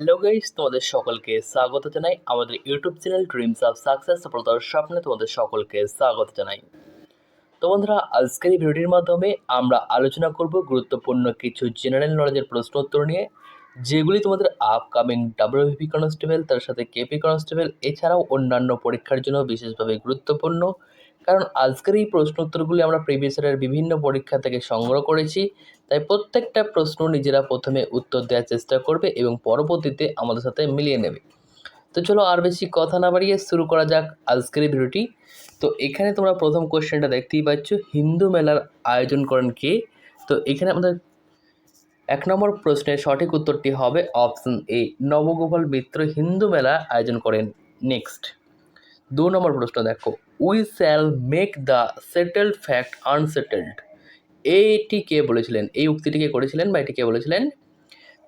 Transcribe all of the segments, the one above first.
Hello guys তোমাদের সকলকে স্বাগত জানাই আমাদের YouTube channel Dreams of Success সফলতার স্বপ্নে তোমাদের সকলকে স্বাগত জানাই। তো বন্ধুরা, আজকের এই ভিডিওটির মাধ্যমে আমরা আলোচনা করব গুরুত্বপূর্ণ কিছু জেনারেল নলেজের প্রশ্ন উত্তর নিয়ে, যেগুলি তোমাদের আপকামিং ডাব্লিউপি কনস্টেবল তার সাথে কেপি কনস্টেবল এছাড়াও অন্যান্য পরীক্ষার জন্য বিশেষভাবে গুরুত্বপূর্ণ। কারণ আজকের এই প্রশ্ন উত্তরগুলি আমরা প্রিভিয়াস ইয়ারের বিভিন্ন পরীক্ষা থেকে সংগ্রহ করেছি তাই প্রত্যেকটা প্রশ্ন নিজেরা প্রথমে উত্তর দেওয়ার চেষ্টা করবে এবং পরবর্তীতে আমাদের সাথে মিলিয়ে নেবে। তো চলো আর বেশি কথা না বাড়িয়ে শুরু করা যাক আজকের ভিডিওটি। তো এখানে তোমরা প্রথম কোশ্চেনটা দেখতেই পাচ্ছ, হিন্দু মেলার আয়োজন করেন কে? তো এখানে আমাদের এক নম্বর প্রশ্নের সঠিক উত্তরটি হবে অপশন এ নবগোপাল মিত্র হিন্দু মেলা আয়োজন করেন। নেক্সট দু নম্বর প্রশ্ন দেখো we shall make the settled fact unsettled এইটি কে বলেছিলেন, এই উক্তিটি কে করেছিলেন বা এটি কে বলেছিলেন?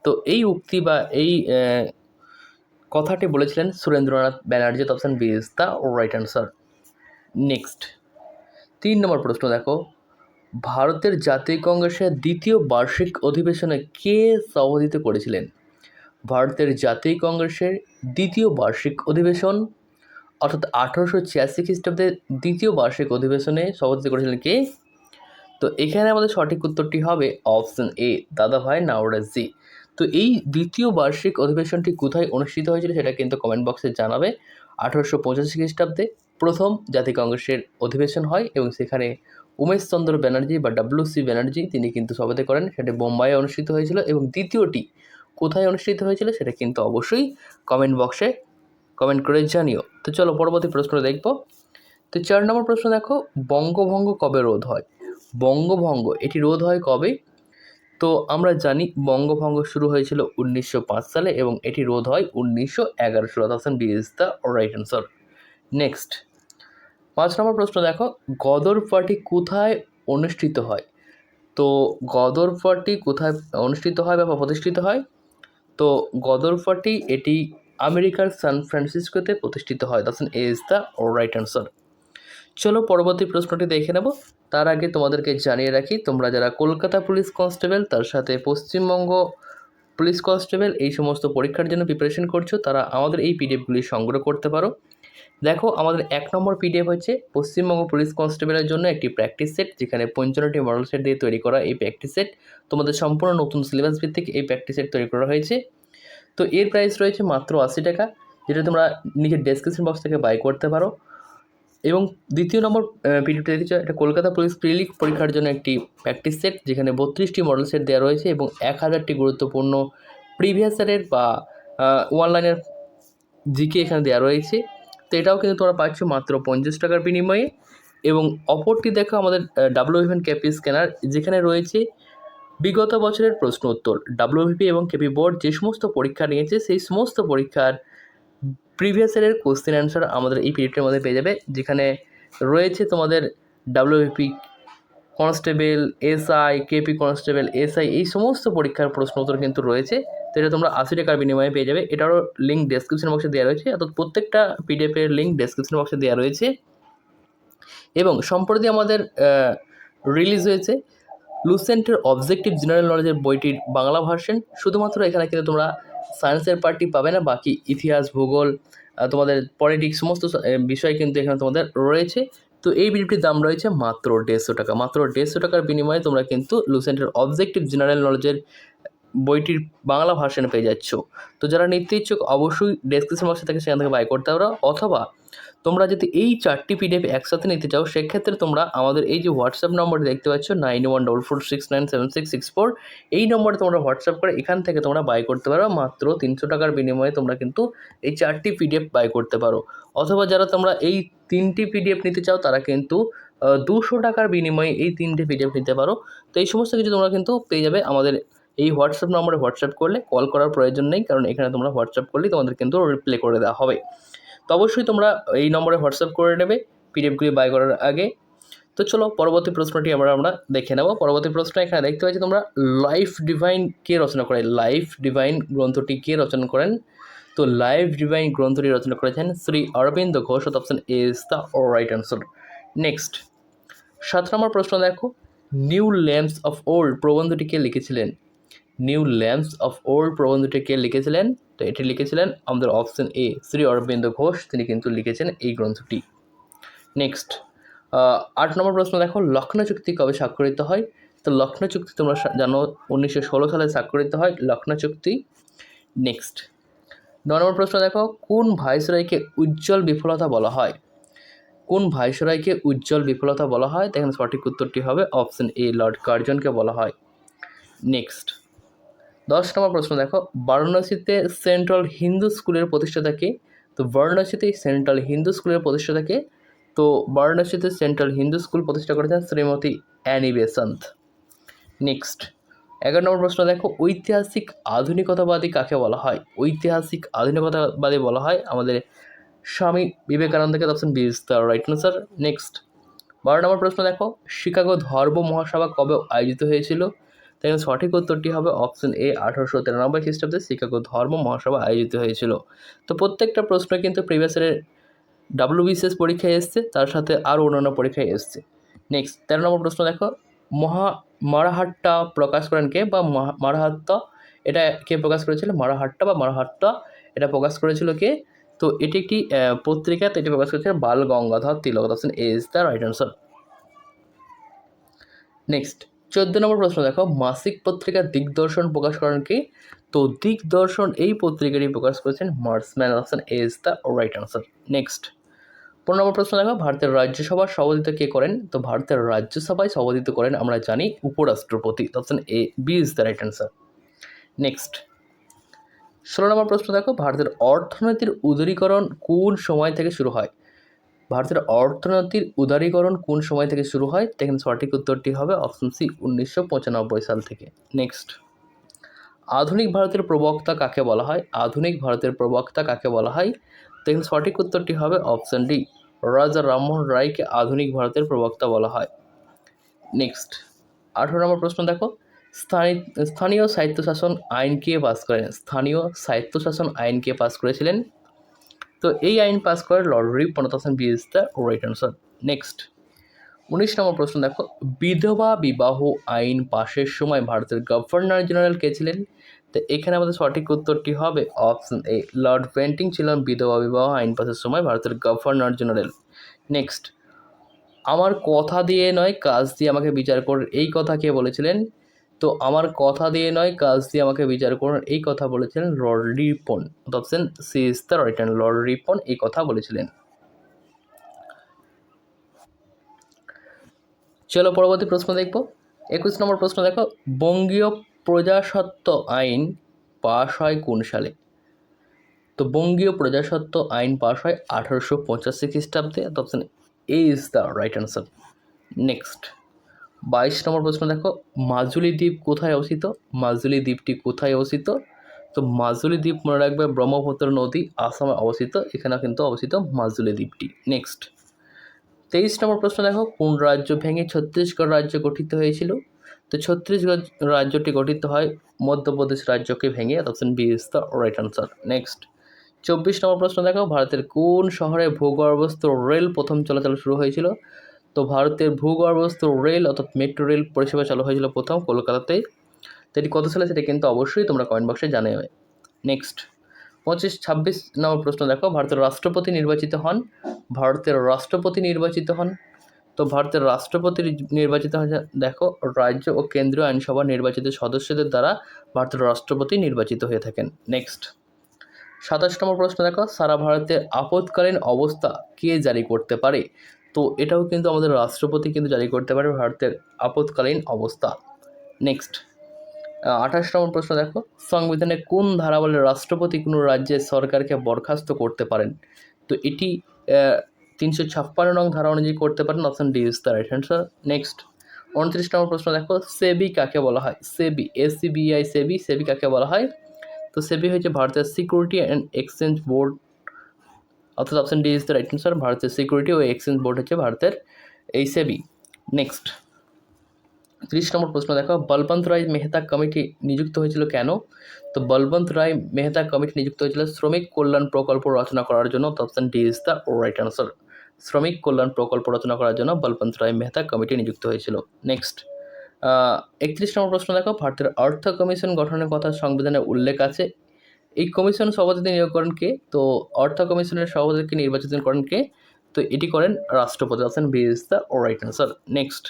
তো এই উক্তি বা এই কথাটি বলেছিলেন Surendranath Banerjee option B is the right answer next তিন নম্বর প্রশ্ন দেখো। ভারতের জাতীয় কংগ্রেসের দ্বিতীয় বার্ষিক অধিবেশনে কে সভাপতিত্ব করেছিলেন? ভারতের জাতীয় কংগ্রেসের দ্বিতীয় বার্ষিক অধিবেশন, অর্থাৎ আঠারোশো ছিয়াশি খ্রিস্টাব্দের দ্বিতীয় বার্ষিক অধিবেশনে সভাপতিত্ব করেছিলেন কে? তো এখানে আমাদের সঠিক উত্তরটি হবে অপশন এ দাদাভাই নাওরাজি তো এই দ্বিতীয় বার্ষিক অধিবেশনটি কোথায় অনুষ্ঠিত হয়েছিল সেটা কিন্তু কমেন্ট বক্সে জানাবে আঠারোশো পঁচাশি খ্রিস্টাব্দে। প্রথম জাতীয় কংগ্রেসের অধিবেশন হয় এবং সেখানে উমেশচন্দ্র ব্যানার্জি বা ডাব্লিউ সি ব্যানার্জি তিনি কিন্তু সভাপতি করেন, সেটা বোম্বাইয়ে অনুষ্ঠিত হয়েছিল এবং দ্বিতীয়টি কোথায় অনুষ্ঠিত হয়েছিল সেটা কিন্তু অবশ্যই কমেন্ট বক্সে কমেন্ট করে জানিও। তো চলো পরবর্তী প্রশ্ন দেখব। তো চার নম্বর প্রশ্ন দেখো, বঙ্গভঙ্গ কবে রোধ হয়? বঙ্গভঙ্গ, এটি রোধ হয় কবে? তো আমরা জানি বঙ্গভঙ্গ শুরু হয়েছিল উনিশশো পাঁচ সালে এবং এটি রোধ হয় উনিশশো এগারো সালে। Thousand B is the right answer next পাঁচ নম্বর প্রশ্ন দেখো গদর পার্টি কোথায় অনুষ্ঠিত হয়? তো গদর পার্টি কোথায় অনুষ্ঠিত হয় বা প্রতিষ্ঠিত হয়? তো গদর পার্টি এটি আমেরিকার সান ফ্রান্সিসকোতে প্রতিষ্ঠিত হয়। That's A is the right answer চলো পরবর্তী প্রশ্নটি দেখে নেব। তার আগে তোমাদেরকে জানিয়ে রাখি, তোমরা যারা কলকাতা পুলিশ কনস্টেবল, তার সাথে পশ্চিমবঙ্গ পুলিশ কনস্টেবল, এই সমস্ত পরীক্ষার জন্য প্রিপারেশন করছ, তারা আমাদের এই পিডিএফগুলি সংগ্রহ করতে পারো। দেখো, আমাদের এক নম্বর পিডিএফ হচ্ছে পশ্চিমবঙ্গ পুলিশ কনস্টেবলের জন্য একটি প্র্যাকটিস সেট যেখানে পঞ্চান্নটি মডেল সেট দিয়ে তৈরি করা এই প্র্যাকটিস সেট তোমাদের সম্পূর্ণ নতুন সিলেবাস ভিত্তিক এই প্র্যাকটিস সেট তৈরি করা হয়েছে। তো এর প্রাইস রয়েছে মাত্র আশি টাকা, যেটা তোমরা নিজের ডেসক্রিপশন বক্স থেকে বাই করতে পারো। এবং দ্বিতীয় নম্বর দেখতে চাও এটা কলকাতা পুলিশ প্রিলিক পরীক্ষার জন্য একটি প্র্যাকটিস সেট যেখানে বত্রিশটি মডেল সেট দেওয়া রয়েছে এবং এক হাজারটি গুরুত্বপূর্ণ প্রিভিয়াস ইয়ারের বা ওয়ান লাইনের জিকে এখানে দেওয়া রয়েছে। তো এটাও কিন্তু তোমরা পাচ্ছ মাত্র পঞ্চাশ টাকার বিনিময়ে। এবং অপরটি দেখো আমাদের ডাব্লিউ ইভেন ক্যাপি স্ক্যানার যেখানে রয়েছে বিগত বছরের প্রশ্ন উত্তর ডাব্লিউভিপি এবং কেপি বোর্ড যে সমস্ত পরীক্ষা নিয়েছে, সেই সমস্ত পরীক্ষার প্রিভিয়াস ইয়ারের কোশ্চেন অ্যান্সার আমাদের এই পিরিয়ডের মধ্যে পেয়ে যাবে, যেখানে রয়েছে তোমাদের WBP constable SI KP constable SI এই সমস্ত পরীক্ষার প্রশ্ন উত্তর কিন্তু রয়েছে। তো এটা তোমরা আশি টাকার বিনিময়ে পেয়ে যাবে। এটারও লিঙ্ক ডেসক্রিপশন বক্সে দেওয়া রয়েছে। অর্থাৎ প্রত্যেকটা পিডিএফের লিঙ্ক ডেসক্রিপশন বক্সে দেওয়া রয়েছে। এবং সম্প্রতি আমাদের রিলিজ হয়েছে লুসেন্টের অবজেক্টিভ জেনারেল নলেজের বইটির বাংলা ভার্সন শুধুমাত্র এখানে কিন্তু তোমরা সায়েন্সের পার্টটি পাবে না, বাকি ইতিহাস, ভূগোল তোমাদের পলিটিক্স সমস্ত বিষয় কিন্তু এখানে তোমাদের রয়েছে। তো এই বিলিপটির দাম রয়েছে মাত্র দেড়শো টাকা। মাত্র দেড়শো টাকার বিনিময়ে তোমরা কিন্তু লুসেন্টের অবজেক্টিভ জেনারেল নলেজের বইটির বাংলা ভার্সনে পেয়ে যাচ্ছ। তো যারা নিতে ইচ্ছুক, অবশ্যই ডেসক্রিপশন বক্সে থেকে সেখান থেকে বাই করতে পারো। অথবা তোমরা যদি এই চারটি পিডিএফ একসাথে নিতে চাও, সেক্ষেত্রে তোমরা আমাদের এই যে হোয়াটসঅ্যাপ নম্বরটি দেখতে পাচ্ছ nine one double four six nine seven six six four এই নম্বরে তোমরা হোয়াটসঅ্যাপ করে এখান থেকে তোমরা বাই করতে পারো। মাত্র তিনশো টাকার বিনিময়ে তোমরা কিন্তু এই চারটি পিডিএফ বাই করতে পারো। অথবা যারা তোমরা এই তিনটি পিডিএফ নিতে চাও, তারা কিন্তু দুশো টাকার বিনিময়ে এই তিনটে পিডিএফ নিতে পারো। তো এই সমস্ত কিছু তোমরা কিন্তু পেয়ে যাবে আমাদের এই হোয়াটসঅ্যাপ নম্বরে হোয়াটসঅ্যাপ করলে কল করার প্রয়োজন নেই, কারণ এখানে তোমরা হোয়াটসঅ্যাপ করলেই তোমাদের কিন্তু রিপ্লে করে দেওয়া হবে। তো অবশ্যই তোমরা এই নম্বরে হোয়াটসঅ্যাপ করে নেবে পিডিএফগুলি বাই করার আগে। তো চলো পরবর্তী প্রশ্নটি আমরা আমরা দেখে নেব। পরবর্তী প্রশ্ন এখানে দেখতে পাচ্ছি তোমরা লাইফ ডিভাইন কে রচনা করে? লাইফ ডিভাইন গ্রন্থটি কে রচনা করেন? তো লাইফ ডিভাইন গ্রন্থটি রচনা করেছেন Shri Aurobindo Ghosh, option is the right answer next সাত নম্বর প্রশ্ন দেখো নিউ ল্যাম্পস অফ ওল্ড প্রবন্ধটি কে লিখেছিলেন? নিউ ল্যাম্পস অফ ওল্ড প্রবন্ধটি কে লিখেছিলেন। তো এটি লিখেছিলেন আমাদের অপশন এ শ্রী অরবিন্দ ঘোষ। তিনি কিন্তু লিখেছেন এই গ্রন্থটি। নেক্সট আট নম্বর প্রশ্ন দেখো লক্ষ্ণৌ চুক্তি কবে স্বাক্ষরিত হয়? তো লক্ষ্ণৌ চুক্তি তোমরা জানো, উনিশশো ষোলো সালে স্বাক্ষরিত হয় লক্ষ্ণৌ চুক্তি। নেক্সট ন নম্বর প্রশ্ন দেখো, কোন ভাইসরয়কে উজ্জ্বল বিফলতা বলা হয়? কোন ভাইসরয়কে উজ্জ্বল বিফলতা বলা হয়? দেখেন সঠিক উত্তরটি হবে অপশন এ লর্ড কার্জনকে বলা হয়। নেক্সট দশ নম্বর প্রশ্ন দেখো, বারাণসীতে সেন্ট্রাল হিন্দু স্কুলের প্রতিষ্ঠাতাকে তো বারাণসীতে সেন্ট্রাল হিন্দু স্কুলের প্রতিষ্ঠাতাকে তো বারাণসীতে সেন্ট্রাল হিন্দু স্কুল প্রতিষ্ঠা করেছেন শ্রীমতী অ্যানি বেসন্ত নেক্সট এগারো নম্বর প্রশ্ন দেখো, ঐতিহাসিক আধুনিকতাবাদী কাকে বলা হয়? ঐতিহাসিক আধুনিকতাবাদী বলা হয় আমাদের Swami বিবেকানন্দকে option B is the right next বারো নম্বর প্রশ্ন দেখো, শিকাগো ধর্ম মহাসভা কবে আয়োজিত হয়েছিল? তাই সঠিক উত্তরটি হবে অপশন এ আঠারোশো তিরানব্বই খ্রিস্টাব্দে শিকাগো ধর্ম মহাসভা আয়োজিত হয়েছিল। তো প্রত্যেকটা প্রশ্ন কিন্তু প্রিভিয়াস ইয়ারের ডাব্লিউবিসিএস পরীক্ষায় এসছে তার সাথে আরও অন্যান্য পরীক্ষায় এসছে। নেক্সট তেরো নম্বর প্রশ্ন দেখো। মহা মারাহাট্টা প্রকাশ করেন কে বা মারাহাট্টা? এটা কে প্রকাশ করেছিল? মারাহাট্টা বা মারাহাট্টা? এটা প্রকাশ করেছিল কে? তো এটি একটি আহ, পত্রিকা তো এটি প্রকাশ করেছিল Bal Gangadhar Tilak. Option A is the right answer next চোদ্দ নম্বর প্রশ্ন দেখো, মাসিক পত্রিকা দিগদর্শন প্রকাশ করেন কি? তো দিগদর্শন এই পত্রিকাটি প্রকাশ করেছেন Marshman option is the right answer. Next. পনেরো নম্বর প্রশ্ন দেখো, ভারতের রাজ্যসভার সভাপতিত্ব কে করেন? তো ভারতের রাজ্যসভায় সভাপতিত্ব করেন আমরা জানি উপরাষ্ট্রপতি option A B is the right answer next. ষোলো নম্বর প্রশ্ন দেখো, ভারতের অর্থনীতির উদারীকরণ কোন সময় থেকে শুরু হয়? ভারতের অর্থনীতির উদারীকরণ কোন সময় থেকে শুরু হয়? দেখেন সঠিক উত্তরটি হবে অপশন সি উনিশশো পঁচানব্বই সাল থেকে। নেক্সট আধুনিক ভারতের প্রবক্তা কাকে বলা হয়? আধুনিক ভারতের প্রবক্তা কাকে বলা হয়? দেখেন সঠিক উত্তরটি হবে অপশন ডি রাজা রামমোহন রায়কে আধুনিক ভারতের প্রবক্তা বলা হয়। নেক্সট আঠারো নম্বর প্রশ্ন দেখো। স্থানীয় স্থানীয় স্বায়ত্তশাসন আইন কে পাস করেন? স্থানীয় স্বায়ত্তশাসন আইন কে পাস করেছিলেন? তো এই আইন পাস করে Lord Ripon option B is the right answer next উনিশ নম্বর প্রশ্ন দেখো। বিধবা বিবাহ আইন পাশের সময় ভারতের গভর্নর জেনারেল কে ছিলেন? তো এখানে আমাদের সঠিক উত্তরটি হবে অপশন এ লর্ড পেন্টিং ছিলেন বিধবা বিবাহ আইন পাশের সময় ভারতের গভর্নর জেনারেল নেক্সট আমার কথা দিয়ে নয়, কাজ দিয়ে আমাকে বিচার করুন এই কথা কে বলেছিলেন? তো আমার কথা দিয়ে নয়, কাজ দিয়ে আমাকে বিচার করুন। এই কথা বলেছিলেন Lord Ripon. Option C is the right and Lord Ripon এই কথা বলেছিলেন। চলো পরবর্তী প্রশ্ন দেখব। একুশ নম্বর প্রশ্ন, দেখো, বঙ্গীয় প্রজাসত্ব আইন পাশ হয় কোন সালে? তো বঙ্গীয় প্রজাসত্ব আইন পাশ হয় আঠারোশো পঁচাশি খ্রিস্টাব্দে। Option A is the right answer next. বাইশ নম্বর প্রশ্ন দেখো, মাজুলি দ্বীপ কোথায় অবস্থিত? মাজুলি দ্বীপটি কোথায় অবস্থিত? তো মাজুলি দ্বীপ মনে রাখবে ব্রহ্মপুত্র নদী আসামে অবস্থিত এখানে কিন্তু অবস্থিত মাজুলি দ্বীপটি। নেক্সট তেইশ নম্বর প্রশ্ন দেখো, কোন রাজ্য ভেঙে ছত্তিশগড় রাজ্য গঠিত হয়েছিল? তো ছত্তিশগড় রাজ্যটি গঠিত হয় মধ্যপ্রদেশ রাজ্যকে ভেঙে option B is the right answer next চব্বিশ নম্বর প্রশ্ন দেখো, ভারতের কোন শহরে ভূগর্ভস্থ রেল প্রথম চলাচল শুরু হয়েছিল? তো ভারতের ভূগর্ভস্থ রেল অর্থাৎ মেট্রো রেল পরিষেবা চালু হয়েছিল প্রথম কলকাতাতে তো এটি কত সালে, সেটা কিন্তু অবশ্যই তোমরা কমেন্ট বক্সে জানাবে নেক্সট পঁচিশ ছাব্বিশ নম্বর প্রশ্ন দেখো। ভারতের রাষ্ট্রপতি নির্বাচিত হন। ভারতের রাষ্ট্রপতি নির্বাচিত হন। তো ভারতের রাষ্ট্রপতি নির্বাচিত হয় দেখো, রাজ্য ও কেন্দ্রীয় আইনসভার নির্বাচিত সদস্যদের দ্বারা ভারতের রাষ্ট্রপতি নির্বাচিত হয়ে থাকেন। নেক্সট সাতাশ নম্বর প্রশ্ন দেখো। সারা ভারতে আপৎকালীন অবস্থা কে জারি করতে পারে? তো এটাও কিন্তু আমাদের রাষ্ট্রপতি কিন্তু জারি করতে পারে ভারতের আপৎকালীন অবস্থা। নেক্সট আঠাশ নম্বর প্রশ্ন দেখো। সংবিধানে কোন ধারা বলে রাষ্ট্রপতি কোনো রাজ্যের সরকারকে বরখাস্ত করতে পারেন? তো এটি তিনশো ছাপ্পান্ন নং ধারা অনুযায়ী করতে পারেন option D is the right answer. Next উনত্রিশ নম্বর প্রশ্ন দেখো, সেবি কাকে বলা হয়? সেবি এসিবিআই সেবি সেবি কাকে বলা হয়? তো সেবি হচ্ছে ভারতের সিকিউরিটি অ্যান্ড এক্সচেঞ্জ বোর্ড অর্থাৎ option D is the right answer ভারতের সিকিউরিটি ও এক্সচেঞ্জ বোর্ড হচ্ছে ভারতের এই সেবি নেক্সট ত্রিশ নম্বর প্রশ্ন দেখো, বলবন্ত রায় মেহতা কমিটি নিযুক্ত হয়েছিল কেন? তো বলবন্ত রায় মেহতা কমিটি নিযুক্ত হয়েছিল শ্রমিক কল্যাণ প্রকল্প রচনা করার জন্য option D is the right answer শ্রমিক কল্যাণ প্রকল্প রচনা করার জন্য বলবন্ত রায় মেহতা কমিটি নিযুক্ত হয়েছিল। নেক্সট একত্রিশ নম্বর প্রশ্ন দেখো, ভারতের অর্থ কমিশন গঠনের কথা সংবিধানে উল্লেখ আছে এই কমিশন সভাপতি নিয়োগ করেন কে? তো অর্থ কমিশনের সভাপতিকে নির্বাচিত করেন কে? তো এটি করেন রাষ্ট্রপতি, option B is the right answer next.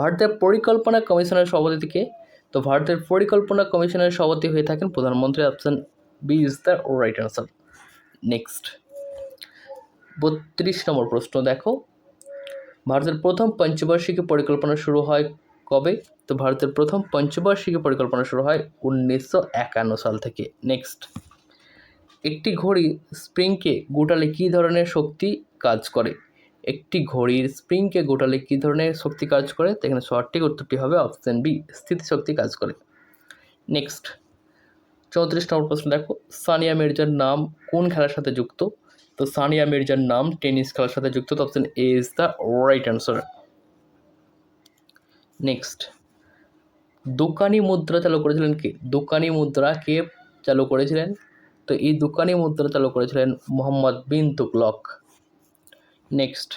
ভারতের পরিকল্পনা কমিশনের সভাপতিকে তো ভারতের পরিকল্পনা কমিশনের সভাপতি হয়ে থাকেন প্রধানমন্ত্রী, option B is the right answer next. বত্রিশ নম্বর প্রশ্ন, দেখো। ভারতের প্রথম পঞ্চবার্ষিকী পরিকল্পনা শুরু হয় কবে? তো ভারতের প্রথম পঞ্চবার্ষিকী পরিকল্পনা শুরু হয় উনিশশো একান্ন সাল থেকে। নেক্সট একটি ঘড়ি স্প্রিংকে গোটালে কী ধরনের শক্তি কাজ করে? একটি ঘড়ির স্প্রিংকে গোটালে কী ধরনের শক্তি কাজ করে? তো এখানে সঠিক উত্তরটি হবে অপশন বি স্থিতিশক্তি কাজ করে। নেক্সট চৌত্রিশ নম্বর প্রশ্ন দেখো, সানিয়া মির্জার নাম কোন খেলার সাথে যুক্ত? তো সানিয়া মির্জার নাম টেনিস খেলার সাথে যুক্ত, তো option A is the right answer next দোকানি মুদ্রা চালু করেছিলেন কে? দোকানি মুদ্রা কে চালু করেছিলেন? তো এই দোকানি মুদ্রা চালু করেছিলেন মোহাম্মদ বিন তুগলক নেক্সট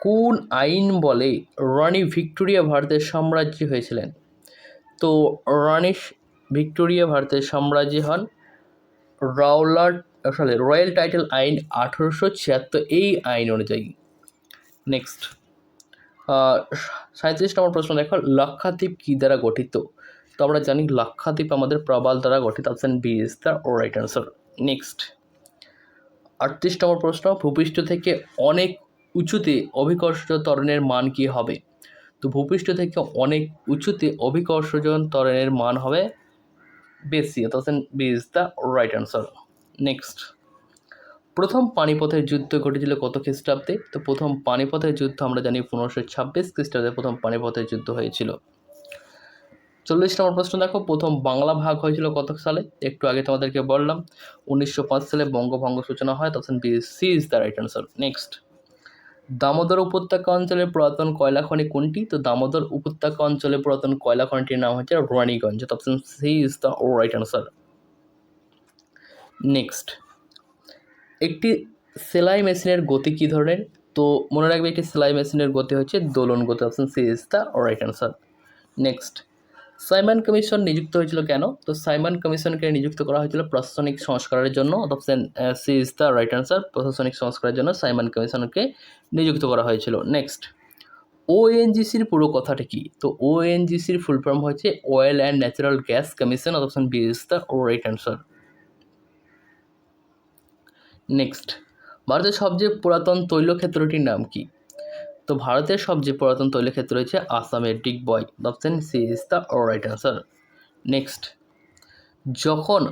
কোন আইন বলে রানী ভিক্টোরিয়া ভারতের সাম্রাজ্য হয়েছিলেন? তো রানী ভিক্টোরিয়া ভারতের সাম্রাজ্য হন রাওলার সরি রয়্যাল টাইটেল আইন আঠেরোশো ছিয়াত্তর, এই আইন অনুযায়ী। নেক্সট সাঁত্রিশ নম্বর প্রশ্ন দেখো, লাক্ষাদ্বীপ কী দ্বারা গঠিত? তো আমরা জানি লাক্ষাদ্বীপ আমাদের প্রবাল দ্বারা গঠিত option B is the right answer. Next. আটত্রিশ নম্বর প্রশ্ন, ভূপৃষ্ঠ থেকে অনেক উঁচুতে অভিকর্ষজ ত্বরণের মান কী হবে? তো ভূপৃষ্ঠ থেকে অনেক উঁচুতে অভিকর্ষজন ত্বরণের মান হবে বেশি option B is the right answer. Next. প্রথম পানিপথের যুদ্ধ ঘটেছিল কত খ্রিস্টাব্দে? তো প্রথম পানিপথের যুদ্ধ আমরা জানি পনেরোশো ছাব্বিশ খ্রিস্টাব্দে প্রথম পানিপথের যুদ্ধ হয়েছিল। চল্লিশ নম্বর প্রশ্ন দেখো, প্রথম বাংলা ভাগ হয়েছিল কত সালে? একটু আগে তোমাদেরকে বললাম, উনিশশো পাঁচ সালে বঙ্গভঙ্গ সূচনা হয়, তখন B C is the right answer. Next. Damodar উপত্যকা অঞ্চলের পুরাতন কয়লা খনি কোনটি? তো দামোদর উপত্যকা অঞ্চলের পুরাতন কয়লা খনিটির নাম হচ্ছে Raniganj option C is the right answer. Next. একটি সেলাই মেশিনের গতি কী ধরনের? তো মনে রাখবে একটি সেলাই মেশিনের গতি হচ্ছে দোলন গতি option C is the right answer next Simon Commission নিযুক্ত হয়েছিল কেন? তো সাইমন কমিশনকে নিযুক্ত করা হয়েছিল প্রশাসনিক সংস্কারের জন্য option C is the right answer প্রশাসনিক সংস্কারের জন্য সাইমন কমিশনকে নিযুক্ত করা হয়েছিল। নেক্সট ওএনজিসির পুরো কথাটা কি? তো ওএনজিসির ফুল ফর্ম হচ্ছে oil and natural gas commission option B is the right answer next. ভারতের সবচেয়ে পুরাতন তৈলক্ষেত্রটির নাম কি? তো ভারতের সবচেয়ে পুরাতন তৈলক্ষেত্র হচ্ছে আসামের Digboi option C is the right answer next. যখন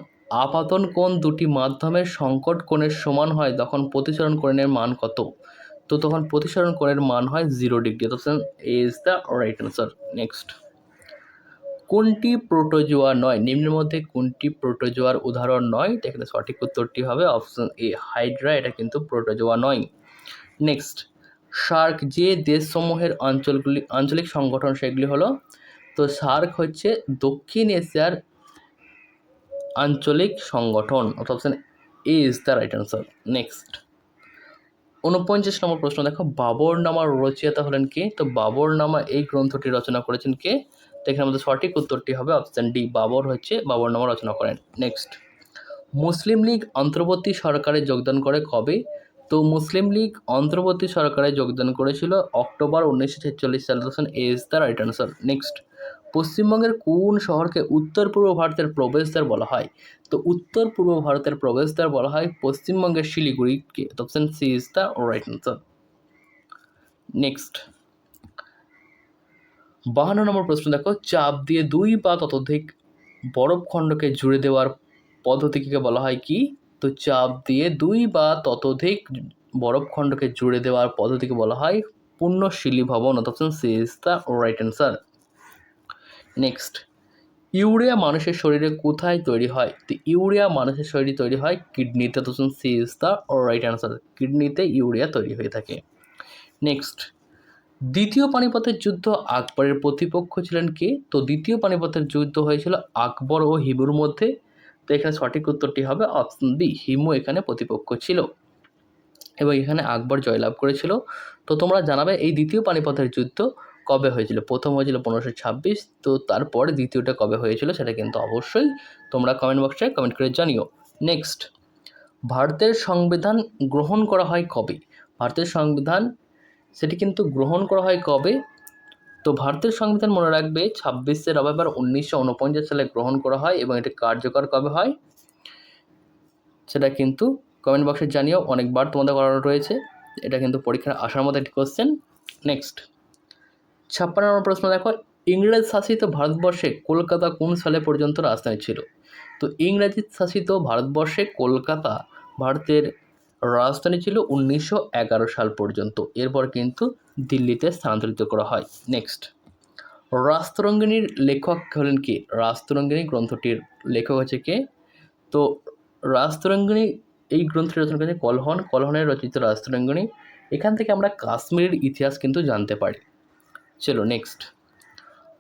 আপাতন কোণ দুটি মাধ্যমের সংকট কোণের সমান হয়, তখন প্রতিসরণ কোণের মান কত? তো তখন প্রতিসরণ কোণের মান হয় zero degree option A is the right answer next. কোনটি প্রোটোজোয়া নয়? নিম্নের মধ্যে কোনটি প্রোটোজোয়ার উদাহরণ নয়? এখানে সঠিক উত্তরটি হবে অপশন এ, হাইড্রা। এটা কিন্তু প্রোটোজোয়া নয়। নেক্সট সার্ক যে দেশসমূহের অঞ্চলগুলি আঞ্চলিক সংগঠন সেগুলি হলো, তো সার্ক হচ্ছে দক্ষিণ এশিয়ার আঞ্চলিক সংগঠন। Option A is the right answer next উনপঞ্চাশ নম্বর প্রশ্ন দেখো। বাবর নামার রচয়িতা হলেন কে? তো বাবর নামা এই গ্রন্থটি রচনা করেছেন কে? তো এখানে আমাদের সঠিক উত্তরটি হবে অপশান ডি বাবর হচ্ছে বাবর নামা রচনা করেন। নেক্সট মুসলিম লীগ অন্তর্বর্তী সরকারে যোগদান করে কবে? তো মুসলিম লীগ অন্তর্বর্তী সরকারে যোগদান করেছিল অক্টোবর উনিশশো ছেচল্লিশ সালে তখন is the right answer next পশ্চিমবঙ্গের কোন শহরকে উত্তর পূর্ব ভারতের প্রবেশদ্বার বলা হয়? তো উত্তর পূর্ব ভারতের প্রবেশদ্বার বলা হয় পশ্চিমবঙ্গের শিলিগুড়িকে। Option C is the right answer next বাহান্ন নম্বর প্রশ্ন, দেখো, চাপ দিয়ে দুই বা ততোধিক বরফখণ্ডকে জুড়ে দেওয়ার পদ্ধতিকে বলা হয় কি? তো চাপ দিয়ে দুই বা ততোধিক বরফখণ্ডকে জুড়ে দেওয়ার পদ্ধতিকে বলা হয় পূর্ণশিলি ভবন option C is the right answer next urea মানুষের শরীরে কোথায় তৈরি হয়? তো ইউরিয়া মানুষের শরীরে তৈরি হয় কিডনিতে option C is the right answer কিডনিতে ইউরিয়া তৈরি হয়ে থাকে। নেক্সট দ্বিতীয় পানিপথের যুদ্ধ আকবরের প্রতিপক্ষ ছিলেন কে? তো দ্বিতীয় পানিপথের যুদ্ধ হয়েছিল আকবর ও হিবুর মধ্যে। তো এখানে সঠিক উত্তরটি হবে অপশন বি হিমু এখানে প্রতিপক্ষ ছিল। এবং এখানে আকবর জয়লাভ করেছিল। তো তোমরা জানাবে এই দ্বিতীয় পানিপথের যুদ্ধ কবে হয়েছিল? প্রথম হয়েছিল পনেরোশো ছাব্বিশ, তো তারপরে দ্বিতীয়টা কবে হয়েছিল সেটা কিন্তু অবশ্যই তোমরা কমেন্ট বক্সে কমেন্ট করে জানিও। নেক্সট ভারতের সংবিধান গ্রহণ করা হয় কবে? ভারতের সংবিধান সেটি কিন্তু গ্রহণ করা হয় কবে? তো ভারতের সংবিধান মনে রাখবে ছাব্বিশে নভেম্বর উনিশশো উনপঞ্চাশ সালে গ্রহণ করা হয় এবং এটি কার্যকর কবে হয়? সেটা কিন্তু কমেন্ট বক্সে জানিয়েও অনেকবার তোমাদের করানো রয়েছে। এটা কিন্তু পরীক্ষার আসার মতো একটি কোশ্চেন নেক্সট ছাপ্পান্ন নম্বর প্রশ্ন দেখো, ইংরেজ শাসিত ভারতবর্ষে কলকাতা কোন সালে পর্যন্ত রাজধানী ছিল? তো ইংরেজি শাসিত ভারতবর্ষে কলকাতা, ভারতের রাজধানী ছিল উনিশশো এগারো সাল পর্যন্ত। এরপর কিন্তু দিল্লিতে স্থানান্তরিত করা হয়। নেক্সট রাস্তরঙ্গিনীর লেখক হলেন কে? রাস্তরঙ্গিনী গ্রন্থটির লেখক হচ্ছে কে? তো রাস্তরঙ্গিনী এই গ্রন্থটি রচনা করেছে কলহন। কলহনের রচিত রাস্তরঙ্গিনী এখান থেকে আমরা কাশ্মীরের ইতিহাস কিন্তু জানতে পারি। চলো নেক্সট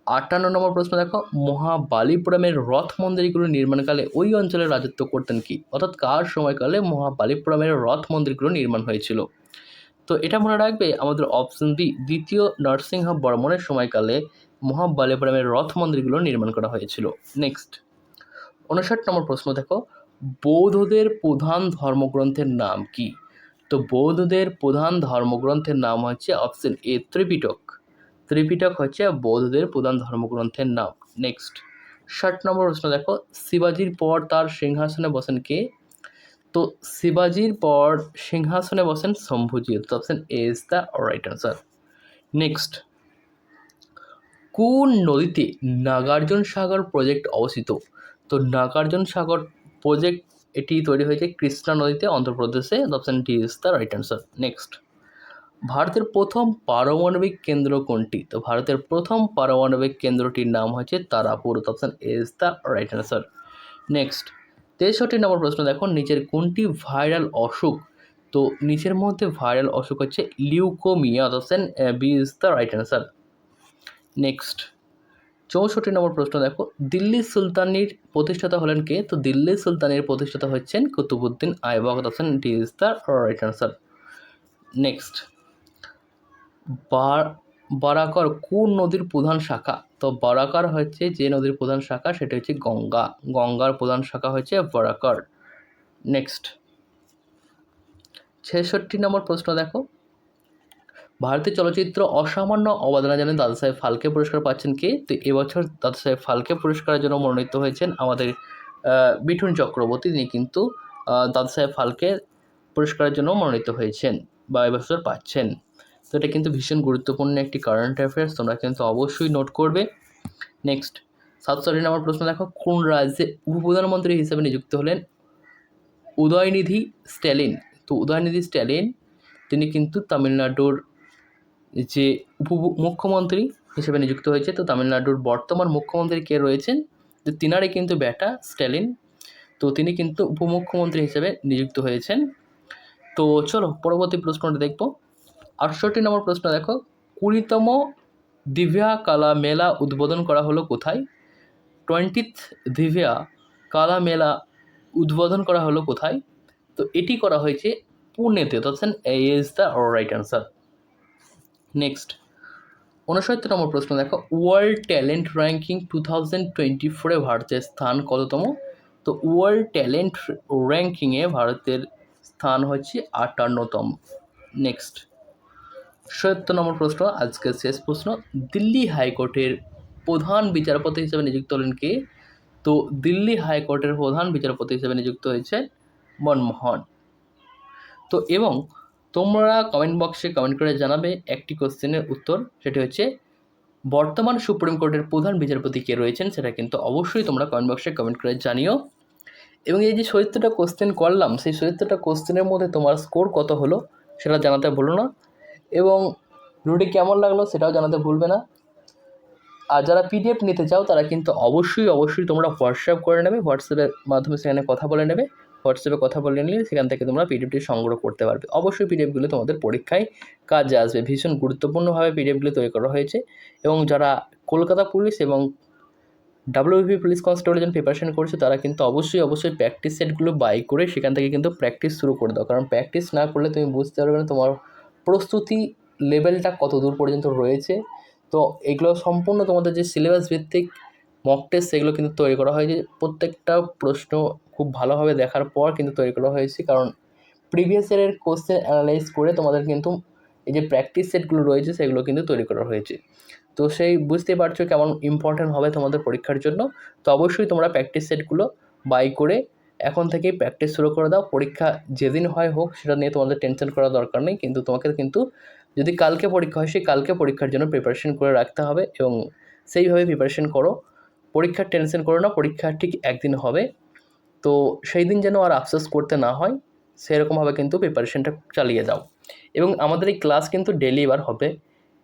আটান্ন নম্বর প্রশ্ন দেখো, মহাবালিপুরমের রথ মন্দিরগুলো নির্মাণকালে ওই অঞ্চলে রাজত্ব করতেন কি? অর্থাৎ কার সময়কালে মহাবালিপুরমের রথ মন্দিরগুলো নির্মাণ হয়েছিল? তো এটা মনে রাখবে, আমাদের অপশন বি দ্বিতীয় নরসিংহ বর্মনের সময়কালে মহাবালিপুরমের রথ মন্দিরগুলো নির্মাণ করা হয়েছিল। নেক্সট উনষাট নম্বর প্রশ্ন দেখো, বৌদ্ধদের প্রধান ধর্মগ্রন্থের নাম কি? তো বৌদ্ধদের প্রধান ধর্মগ্রন্থের নাম হচ্ছে অপশন এ ত্রিপিটক। ত্রিপিটক হচ্ছে বৌদ্ধদের প্রধান ধর্মগ্রন্থের নাম। নেক্সট ষাট নম্বর প্রশ্ন দেখো, শিবাজির পর তার সিংহাসনে বসেন কে? তো শিবাজির পর সিংহাসনে বসেন Sambhaji option A is the right answer next কোন নদীতে নাগার্জুন সাগর প্রজেক্ট অবস্থিত? তো নাগার্জুন সাগর প্রজেক্ট এটি তৈরি হয়েছে কৃষ্ণা নদীতে, অন্ধ্রপ্রদেশে option D is the right answer next ভারতের প্রথম পারমাণবিক কেন্দ্র কোনটি? তো ভারতের প্রথম পারমাণবিক কেন্দ্রটির নাম হচ্ছে Tarapur. Option is the right answer next তেষট্টি নম্বর প্রশ্ন দেখো, নিচের কোনটি ভাইরাল অসুখ? তো নিচের মধ্যে ভাইরাল অসুখ হচ্ছে leukaemia option B is the right answer next চৌষট্টি নম্বর প্রশ্ন দেখো, দিল্লি সুলতানির প্রতিষ্ঠাতা হলেন কে? তো দিল্লি সুলতানের প্রতিষ্ঠাতা হচ্ছেন Qutbuddin Aibak option D is the right answer next Barakar কোন নদীর প্রধান শাখা। তো বারাকর হচ্ছে যে নদীর প্রধান শাখা, সেটা হচ্ছে গঙ্গা। গঙ্গার প্রধান শাখা হচ্ছে বারাকর। নেক্সট ছেষট্টি নম্বর প্রশ্ন দেখো। ভারতীয় চলচ্চিত্র অসামান্য অবদানের জন্য দাদা সাহেব ফালকে পুরস্কার পাচ্ছেন কে? তো এবছর দাদা সাহেব ফালকে পুরস্কারের জন্য মনোনীত হয়েছেন আমাদের মিঠুন চক্রবর্তী। তিনি কিন্তু দাদা সাহেব ফালকে পুরস্কারের জন্য মনোনীত হয়েছেন বা এবছর পাচ্ছেন। তো এটা কিন্তু ভীষণ গুরুত্বপূর্ণ একটি কারেন্ট অ্যাফেয়ার্স তোমরা কিন্তু অবশ্যই নোট করবে। নেক্সট সাতষট্টি নম্বর প্রশ্ন দেখো, কোন রাজ্যে উপপ্রধানমন্ত্রী হিসেবে নিযুক্ত হলেন? উদয়নিধি স্ট্যালিন। তো উদয়নিধি স্ট্যালিন, তিনি কিন্তু তামিলনাড়ুর যে উপ, মুখ্যমন্ত্রী হিসেবে নিযুক্ত হয়েছে, তো তামিলনাড়ুর বর্তমান মুখ্যমন্ত্রী কে রয়েছেন? তো তিনারে কিন্তু ব্যাটা স্ট্যালিন। তো তিনি কিন্তু উপমুখ্যমন্ত্রী হিসেবে নিযুক্ত হয়েছেন। তো চলো, পরবর্তী প্রশ্নটা দেখব। আটষট্টি নম্বর প্রশ্ন, দেখো। কুড়িতম দিভ্যা কালা মেলা উদ্বোধন করা হলো কোথায়? টোয়েন্টিথ দিভ্যা কালা মেলা উদ্বোধন করা হলো কোথায়? তো এটি করা হয়েছে পুনেতে। A is the right answer next উনসত্তর নম্বর প্রশ্ন, দেখো। World talent ranking two thousand twenty ফোরে ভারতের স্থান কততম? তো ওয়ার্ল্ড ট্যালেন্ট র্যাঙ্কিংয়ে ভারতের স্থান হচ্ছে আটান্নতম। নেক্সট সত্তর নম্বর প্রশ্ন আজকের শেষ প্রশ্ন, দিল্লি হাইকোর্টের প্রধান বিচারপতি হিসেবে নিযুক্ত হলেন কে? তো দিল্লি হাইকোর্টের প্রধান বিচারপতি হিসেবে নিযুক্ত হয়েছে মনমোহন। তো এবং তোমরা কমেন্ট বক্সে কমেন্ট করে জানাবে একটি কোশ্চেনের উত্তর, সেটি হচ্ছে, বর্তমান সুপ্রিম কোর্টের প্রধান বিচারপতি কে রয়েছেন সেটা কিন্তু অবশ্যই তোমরা কমেন্ট বক্সে কমেন্ট করে জানিও। এবং এই যে সত্তরটা কোশ্চেন করলাম, সেই সত্তরটা কোশ্চেনের মধ্যে তোমার স্কোর কত হলো, সেটা জানাতে ভুলো না। এবং ভিডিওটি কেমন লাগল সেটাও জানাতে ভুলবে না। আর যারা পিডিএফ নিতে চাও, তারা কিন্তু অবশ্যই অবশ্যই তোমরা হোয়াটসঅ্যাপ করে নেবে হোয়াটসঅ্যাপের মাধ্যমে সেখানে কথা বলে নেবে। হোয়াটসঅ্যাপে কথা বলে নিলে সেখান থেকে তোমরা পিডিএফটি সংগ্রহ করতে পারবে। অবশ্যই পিডিএফগুলো তোমাদের পরীক্ষায় কাজে আসবে। ভীষণ গুরুত্বপূর্ণভাবে পিডিএফগুলো তৈরি করা হয়েছে এবং যারা কলকাতা পুলিশ এবং ডাব্লিউপি পুলিশ কনস্টেবলের জন্য প্রিপারেশন করছে, তারা কিন্তু অবশ্যই অবশ্যই প্র্যাকটিস সেটগুলো বাই করে সেখান থেকে কিন্তু প্র্যাকটিস শুরু করে দাও। কারণ প্র্যাকটিস না করলে তুমি বুঝতে পারবে না তোমার প্রস্তুতি লেভেলটা কত দূর পর্যন্ত রয়েছে? তো এগুলো সম্পূর্ণ তোমাদের যে সিলেবাস ভিত্তিক মক টেস্ট সেগুলো কিন্তু তৈরি করা হয়েছে। প্রত্যেকটা প্রশ্ন খুব ভালোভাবে দেখার পর কিন্তু তৈরি করা হয়েছে। কারণ প্রিভিয়াস ইয়ারের কোশ্চেন অ্যানালাইজ করে তোমাদের কিন্তু এই যে প্র্যাকটিস সেটগুলো রয়েছে, সেগুলো কিন্তু তৈরি করা হয়েছে। তো সেই বুঝতে পারছ কেমন ইম্পর্ট্যান্ট হবে তোমাদের পরীক্ষার জন্য। তো অবশ্যই তোমরা প্র্যাকটিস সেটগুলো বাই করে এখন থেকেই প্র্যাকটিস শুরু করে দাও। পরীক্ষা যেদিন হয় হোক, সেটা নিয়ে তোমাদের টেনশন করার দরকার নেই। কিন্তু তোমাকে কিন্তু যদি কালকে পরীক্ষা হয়, সেই কালকে পরীক্ষার জন্য প্রিপারেশন করে রাখতে হবে এবং সেইভাবে প্রিপারেশন করো। পরীক্ষার টেনশন করো না, পরীক্ষা ঠিক একদিন হবে। তো সেই দিন যেন আর আফসোস করতে না হয়, সেরকমভাবে কিন্তু প্রিপারেশনটা চালিয়ে যাও। এবং আমাদের এই ক্লাস কিন্তু ডেলি এবার হবে।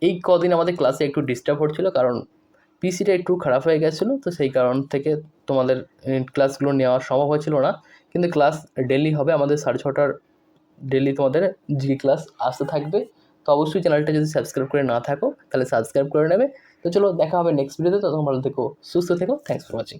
এই কদিন আমাদের ক্লাসে একটু ডিস্টার্ব হচ্ছিল কারণ পিসিটা একটু খারাপ হয়ে গেছিল, তো সেই কারণ থেকে তোমাদের ক্লাসগুলো নেওয়া সম্ভব হয়েছিল না। কিন্তু ক্লাস ডেলি হবে, আমাদের সাড়ে ছটার ডেলি তোমাদের জি ক্লাস আসতে থাকবে। তো অবশ্যই চ্যানেলটা যদি সাবস্ক্রাইব করে না থাকো, তাহলে সাবস্ক্রাইব করে নেবে। তো চলো, দেখা হবে নেক্সট ভিডিওতে ততক্ষণ ভালো থেকো, সুস্থ থেকো থ্যাংকস ফর ওয়াচিং